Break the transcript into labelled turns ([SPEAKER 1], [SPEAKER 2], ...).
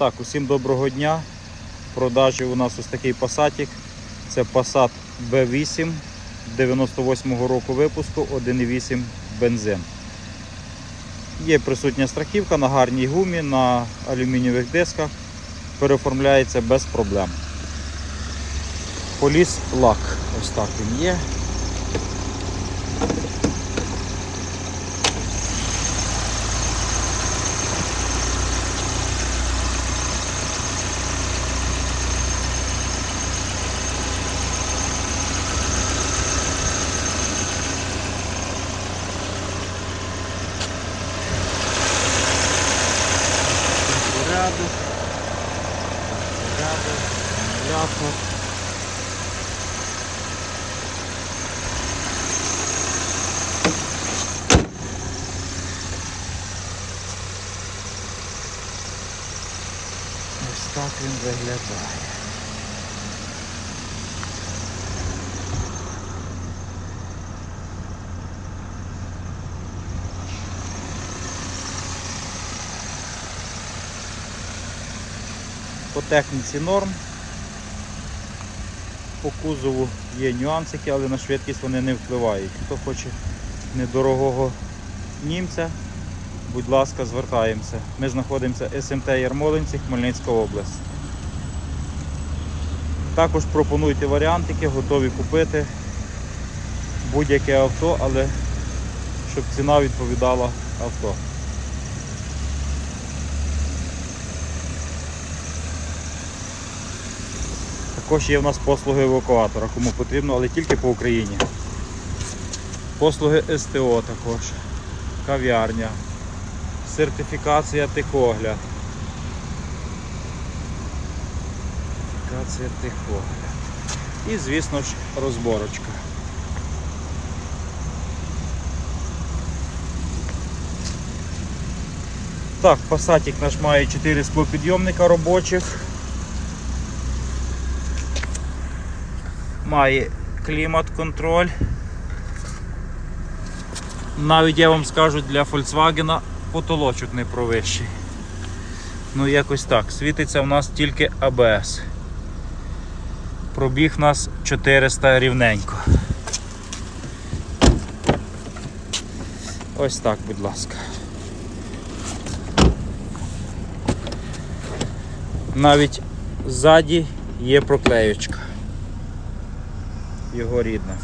[SPEAKER 1] Так, усім доброго дня. В продажі у нас ось такий пасатик. Це Passat B8 98-го року випуску 1,8 бензин. Є присутня страхівка на гарній гумі, на алюмінієвих дисках. Переоформляється без проблем. Поліс лак. Ось так він є. Акумулятор. Ось так він виглядає. По техніці норм. По кузову є нюансики, але на швидкість вони не впливають. Хто хоче недорогого німця, будь ласка, звертаємося. Ми знаходимося СМТ Ярмолинці, Хмельницька область. Також пропонуйте варіантики, готові купити будь-яке авто, але щоб ціна відповідала авто. Також є в нас послуги евакуатора, кому потрібно, але тільки по Україні. Послуги СТО також, кав'ярня, сертифікація тихогляд. Сертифікація тихогляд. І, звісно ж, розборочка. Так, пасатик наш має 4 склопідйомника робочих. Має клімат-контроль. Навіть я вам скажу для Volkswagen потолочок не провищий. Ну якось так. Світиться в нас тільки ABS. Пробіг нас 400 рівненько. Ось так, будь ласка. Навіть ззаді є проклеючка його рідна.